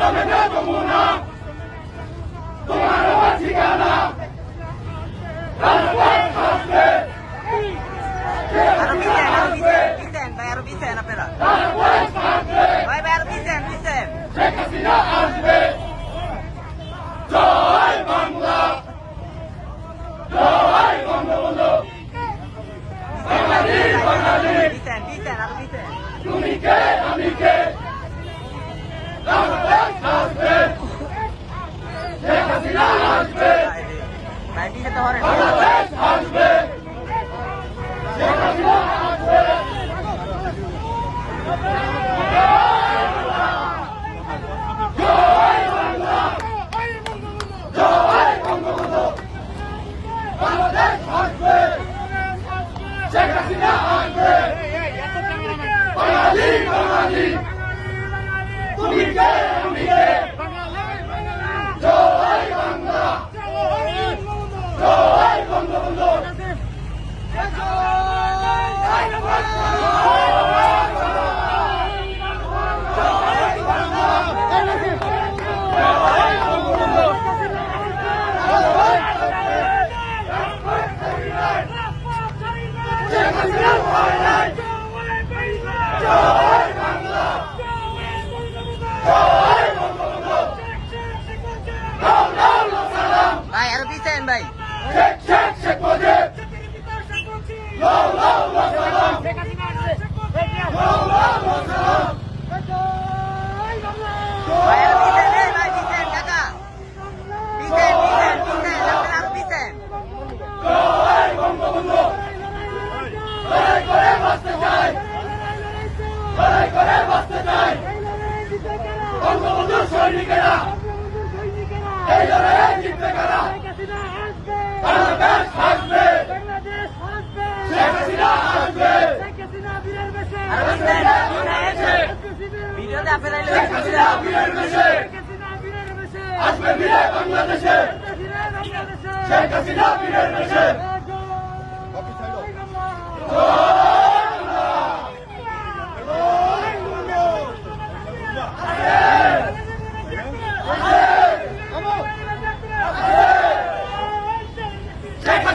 তুমি যমুনা তোমার ঠিকানা Vai, Bero, Vicente, Vai, Bero, Vicente, Vicente. Chega, filha, às vezes. বাঙালি বাঙালি তুমি কে দিচ্ছেন ভাই? সৈনিকেরা এই লড়াইয়ে জিতবে কারা? Vatandaş haklı. Bangladeş haklı. Şemsina haklı. Şemsina birer beşe. Şemsina birer beşe. Videoda aferin. Şemsina birer beşe. Şemsina birer beşe. Hasbe birer Bangladeş'e. Şeyh Hasina birer beşe. Kapitalo. Yeah.